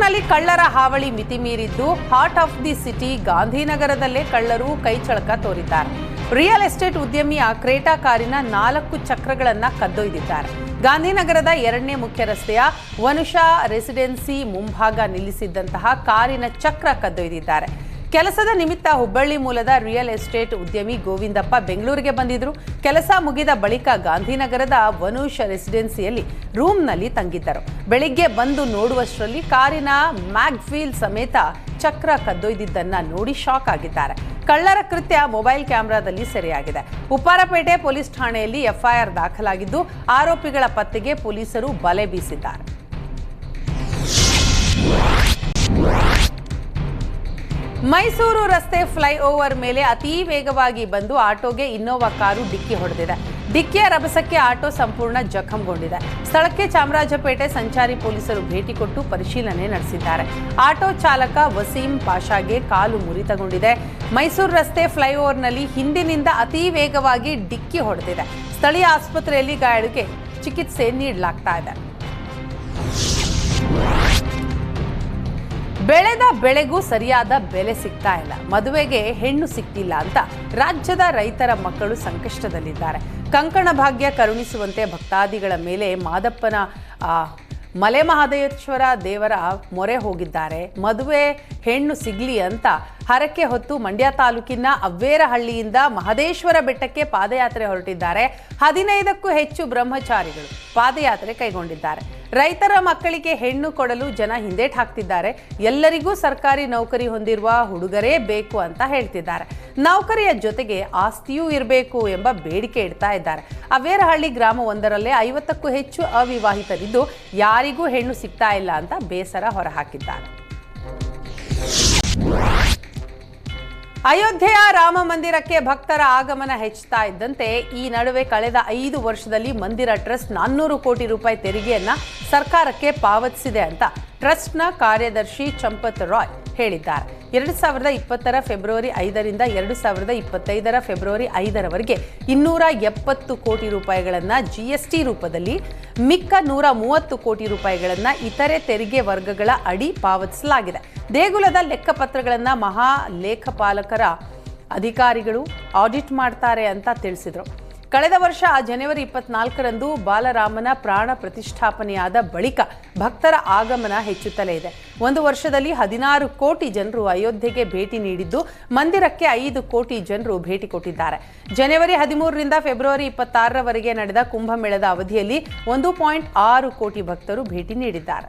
ಬೆಂಗಳೂರಿನಲ್ಲಿ ಕಳ್ಳರ ಹಾವಳಿ ಮಿತಿ ಮೀರಿದ್ದು ಹಾರ್ಟ್ ಆಫ್ ದಿ ಸಿಟಿ ಗಾಂಧಿನಗರದಲ್ಲೇ ಕಳ್ಳರು ಕೈಚಳಕ ತೋರಿದ್ದಾರೆ. ರಿಯಲ್ ಎಸ್ಟೇಟ್ ಉದ್ಯಮಿಯ ಕ್ರೇಟಾ ಕಾರಿನ ನಾಲ್ಕು ಚಕ್ರಗಳನ್ನ ಕದ್ದೊಯ್ದಿದ್ದಾರೆ. ಗಾಂಧಿನಗರದ ಎರಡನೇ ಮುಖ್ಯ ರಸ್ತೆಯ ವನುಷಾ ರೆಸಿಡೆನ್ಸಿ ಮುಂಭಾಗ ನಿಲ್ಲಿಸಿದ್ದಂತಹ ಕಾರಿನ ಚಕ್ರ ಕದ್ದೊಯ್ದಿದ್ದಾರೆ. ಕೆಲಸದ ನಿಮಿತ್ತ ಹುಬ್ಬಳ್ಳಿ ಮೂಲದ ರಿಯಲ್ ಎಸ್ಟೇಟ್ ಉದ್ಯಮಿ ಗೋವಿಂದಪ್ಪ ಬೆಂಗಳೂರಿಗೆ ಬಂದಿದ್ರು. ಕೆಲಸ ಮುಗಿದ ಬಳಿಕ ಗಾಂಧಿನಗರದ ವನುಷ ರೆಸಿಡೆನ್ಸಿಯಲ್ಲಿ ರೂಮ್ನಲ್ಲಿ ತಂಗಿದ್ದರು. ಬೆಳಿಗ್ಗೆ ಬಂದು ನೋಡುವಷ್ಟರಲ್ಲಿ ಕಾರಿನ ಮ್ಯಾಗ್ಫೀಲ್ ಸಮೇತ ಚಕ್ರ ಕದ್ದೊಯ್ದಿದ್ದನ್ನ ನೋಡಿ ಶಾಕ್ ಆಗಿದ್ದಾರೆ. ಕಳ್ಳರ ಕೃತ್ಯ ಮೊಬೈಲ್ ಕ್ಯಾಮೆರಾದಲ್ಲಿ ಸೆರೆಯಾಗಿದೆ. ಉಪ್ಪಾರಪೇಟೆ ಪೊಲೀಸ್ ಠಾಣೆಯಲ್ಲಿ ಎಫ್ಐಆರ್ ದಾಖಲಾಗಿದ್ದು, ಆರೋಪಿಗಳ ಪತ್ತೆಗೆ ಪೊಲೀಸರು ಬಲೆ ಬೀಸಿದ್ದಾರೆ. ಮೈಸೂರು ರಸ್ತೆ ಫ್ಲೈಓವರ್ ಮೇಲೆ ಅತಿ ವೇಗವಾಗಿ ಬಂದು ಆಟೋಗೆ ಇನ್ನೋವಾ ಕಾರು ಡಿಕ್ಕಿ ಹೊಡೆದಿದೆ. ಡಿಕ್ಕಿಯ ರಭಸಕ್ಕೆ ಆಟೋ ಸಂಪೂರ್ಣ ಜಖಂಗೊಂಡಿದೆ. ಸ್ಥಳಕ್ಕೆ ಚಾಮರಾಜಪೇಟೆ ಸಂಚಾರಿ ಪೊಲೀಸರು ಭೇಟಿ ಕೊಟ್ಟು ಪರಿಶೀಲನೆ ನಡೆಸಿದ್ದಾರೆ. ಆಟೋ ಚಾಲಕ ವಸೀಂ ಪಾಷಾಗೆ ಕಾಲು ಮುರಿತಗೊಂಡಿದೆ. ಮೈಸೂರು ರಸ್ತೆ ಫ್ಲೈಓವರ್ನಲ್ಲಿ ಹಿಂದಿನಿಂದ ಅತಿ ವೇಗವಾಗಿ ಡಿಕ್ಕಿ ಹೊಡೆದಿದೆ. ಸ್ಥಳೀಯ ಆಸ್ಪತ್ರೆಯಲ್ಲಿ ಗಾಯಾಳುಗೆ ಚಿಕಿತ್ಸೆ ನೀಡಲಾಗ್ತಾ ಇದೆ. ಬೆಳೆದ ಬೆಳೆಗೂ ಸರಿಯಾದ ಬೆಲೆ ಸಿಗ್ತಾ ಇಲ್ಲ. ಮದುವೆಗೆ ಹೆಣ್ಣು ಸಿಗ್ತಿಲ್ಲ ಅಂತ ರಾಜ್ಯದ ರೈತರ ಮಕ್ಕಳು ಸಂಕಷ್ಟದಲ್ಲಿದ್ದಾರೆ. ಕಂಕಣ ಭಾಗ್ಯ ಕರುಣಿಸುವಂತೆ ಭಕ್ತಾದಿಗಳ ಮೇಲೆ ಮಾದಪ್ಪನ ಮಲೆ ಮಹಾದೇಶ್ವರ ದೇವರ ಮೊರೆ ಹೋಗಿದ್ದಾರೆ. ಮದುವೆ ಹೆಣ್ಣು ಸಿಗ್ಲಿ ಅಂತ ಹರಕೆ ಹೊತ್ತು ಮಂಡ್ಯ ತಾಲೂಕಿನ ಅವ್ವೇರಹಳ್ಳಿಯಿಂದ ಮಹದೇಶ್ವರ ಬೆಟ್ಟಕ್ಕೆ ಪಾದಯಾತ್ರೆ ಹೊರಟಿದ್ದಾರೆ. ಹದಿನೈದಕ್ಕೂ ಹೆಚ್ಚು ಬ್ರಹ್ಮಚಾರಿಗಳು ಪಾದಯಾತ್ರೆ ಕೈಗೊಂಡಿದ್ದಾರೆ. ರೈತರ ಮಕ್ಕಳಿಗೆ ಹೆಣ್ಣು ಕೊಡಲು ಜನ ಹಿಂದೇಟ್ ಹಾಕ್ತಿದ್ದಾರೆ. ಎಲ್ಲರಿಗೂ ಸರ್ಕಾರಿ ನೌಕರಿ ಹೊಂದಿರುವ ಹುಡುಗರೇ ಬೇಕು ಅಂತ ಹೇಳ್ತಿದ್ದಾರೆ. ನೌಕರಿಯ ಜೊತೆಗೆ ಆಸ್ತಿಯೂ ಇರಬೇಕು ಎಂಬ ಬೇಡಿಕೆ ಇಡ್ತಾ ಇದ್ದಾರೆ. ಅವೇರಹಳ್ಳಿ ಗ್ರಾಮವೊಂದರಲ್ಲೇ ಐವತ್ತಕ್ಕೂ ಹೆಚ್ಚು ಅವಿವಾಹಿತರಿದ್ದು ಯಾರಿಗೂ ಹೆಣ್ಣು ಸಿಗ್ತಾ ಇಲ್ಲ ಅಂತ ಬೇಸರ ಹೊರಹಾಕಿದ್ದಾರೆ. ಅಯೋಧ್ಯೆಯ ರಾಮ ಮಂದಿರಕ್ಕೆ ಭಕ್ತರ ಆಗಮನ ಹೆಚ್ಚುತ್ತಾ ಇದ್ದಂತೆ ಈ ನಡುವೆ ಕಳೆದ ಐದು ವರ್ಷದಲ್ಲಿ ಮಂದಿರ ಟ್ರಸ್ಟ್ ನಾನ್ನೂರು ಕೋಟಿ ರೂಪಾಯಿ ತೆರಿಗೆಯನ್ನ ಸರ್ಕಾರಕ್ಕೆ ಪಾವತಿಸಿದೆ ಅಂತ ಟ್ರಸ್ಟ್ನ ಕಾರ್ಯದರ್ಶಿ ಚಂಪತ್ ರಾಯ್. ಹೇಳಿದ್ದಾರೆ. ಎರಡು ಸಾವಿರದ ಇಪ್ಪತ್ತರ ಫೆಬ್ರವರಿ ಐದರಿಂದ ಎರಡು ಸಾವಿರದ ಇಪ್ಪತ್ತೈದರ ಫೆಬ್ರವರಿ ಐದರವರೆಗೆ ಇನ್ನೂರ ಎಪ್ಪತ್ತು ಕೋಟಿ ರೂಪಾಯಿಗಳನ್ನು ಟಿ ರೂಪದಲ್ಲಿ ಮಿಕ್ಕ ನೂರ ಮೂವತ್ತು ಕೋಟಿ ರೂಪಾಯಿಗಳನ್ನು ಇತರೆ ತೆರಿಗೆ ವರ್ಗಗಳ ಅಡಿ ಪಾವತಿಸಲಾಗಿದೆ. ದೇಗುಲದ ಲೆಕ್ಕಪತ್ರಗಳನ್ನು ಮಹಾ ಲೇಖಪಾಲಕರ ಅಧಿಕಾರಿಗಳು ಆಡಿಟ್ ಮಾಡ್ತಾರೆ ಅಂತ ತಿಳಿಸಿದರು. ಕಳೆದ ವರ್ಷ ಜನವರಿ ಇಪ್ಪತ್ನಾಲ್ಕರಂದು ಬಾಲರಾಮನ ಪ್ರಾಣ ಪ್ರತಿಷ್ಠಾಪನೆಯಾದ ಬಳಿಕ ಭಕ್ತರ ಆಗಮನ ಹೆಚ್ಚುತ್ತಲೇ ಇದೆ. ಒಂದು ವರ್ಷದಲ್ಲಿ ಹದಿನಾರು ಕೋಟಿ ಜನರು ಅಯೋಧ್ಯೆಗೆ ಭೇಟಿ ನೀಡಿದ್ದು ಮಂದಿರಕ್ಕೆ ಐದು ಕೋಟಿ ಜನರು ಭೇಟಿ ಕೊಟ್ಟಿದ್ದಾರೆ. ಜನವರಿ ಹದಿಮೂರರಿಂದ ಫೆಬ್ರವರಿ ಇಪ್ಪತ್ತಾರರವರೆಗೆ ನಡೆದ ಕುಂಭಮೇಳದ ಅವಧಿಯಲ್ಲಿ ಒಂದು ಪಾಯಿಂಟ್ ಆರು ಕೋಟಿ ಭಕ್ತರು ಭೇಟಿ ನೀಡಿದ್ದಾರೆ.